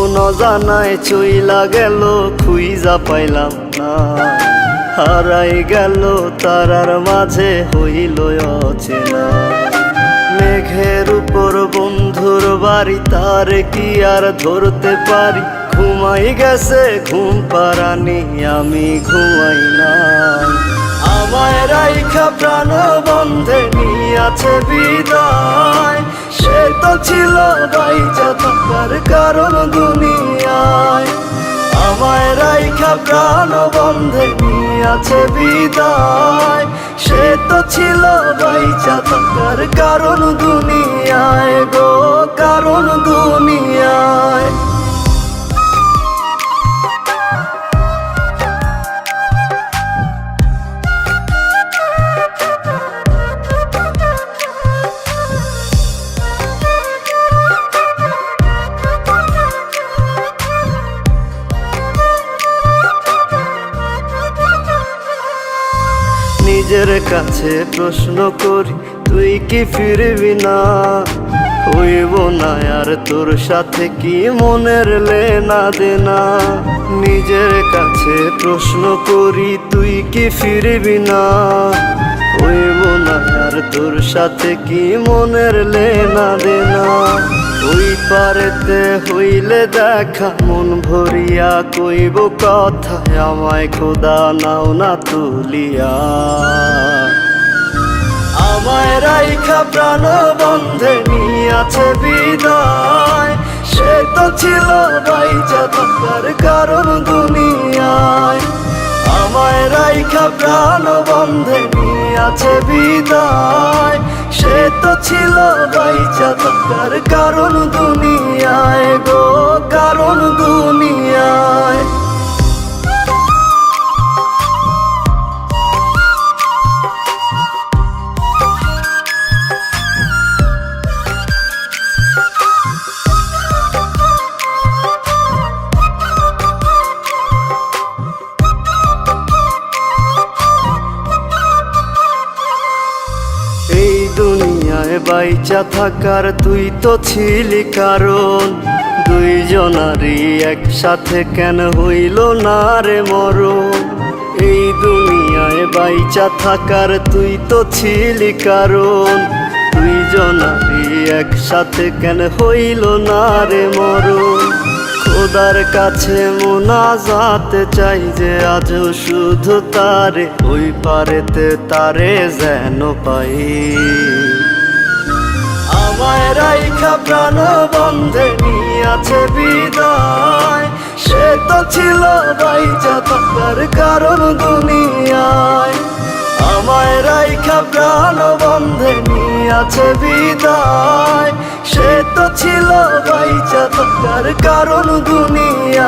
অজানায় চইলা গেল, খুইজা পাইলাম না। হারাই গেল, তারার মাঝে হইল অচেনা। মেঘের উপর বন্ধুর বাড়ি, তার কি আর ধরতে পারি? ঘুমাই গেছে, ঘুম পারানি আমি ঘুমাই না আমায় রাইখা প্রাণ বন্ধে নিয়াছে বিদায়। সে তো ছিল বাইচা থাকার কারণ দুনিয়ায়। আমায় রাইখা প্রাণ বন্ধে আছে বিদায়। সে তো ছিল বাইচা থাকার কারণ দুনিয়ায়। নিজের কাছে প্রশ্ন করি, তুই কি ফিরবি না? হইব না আর তোর সাথে কি মনের লেনা দেনা? নিজের কাছে প্রশ্ন করি, তুই কি ফিরবি না? হইব না আর তোর সাথে কি মনের লেনা দেনা? ওই পারেতে হইলে দেখা, মন ভরিয়া কইব কথা, আমায় খোদা নাও না তুলিয়া। আমায় রাইখা প্রাণ বন্ধে নিয়াছে বিদায়, সে তো ছিল বাইচা থাকার কারণ দুনিয়ায়। আমায় রাইখা প্রাণ বন্ধে নিয়াছে বিদায় তো ছিল বাইচা থাকার কারণ দুনিয়ায় বাইচা থাকার তুই তো ছিলি কারণ। দুইজনারই একসাথে কেন হইল না রে মরণ? এই দুনিয়ায় বাইচা থাকার তুই তো ছিলি কারণ। দুইজনারই একসাথে কেন হইল না রে মরণ? খোদার কাছে মোনাজাতে চাই যে আজ শুধু তারে, ওই পারেতে তারে যেন পাই। রাইখা প্রাণ বন্ধে নিয়েছে বিদায়। সে তো ছিল বাইচা থাকার কারণ দুনিয়ায়। আমায় রাইখা প্রাণ বন্ধে নিয়েছে বিদায়। সে তো ছিল বাইচা থাকার কারণ দুনিয়ায়। গো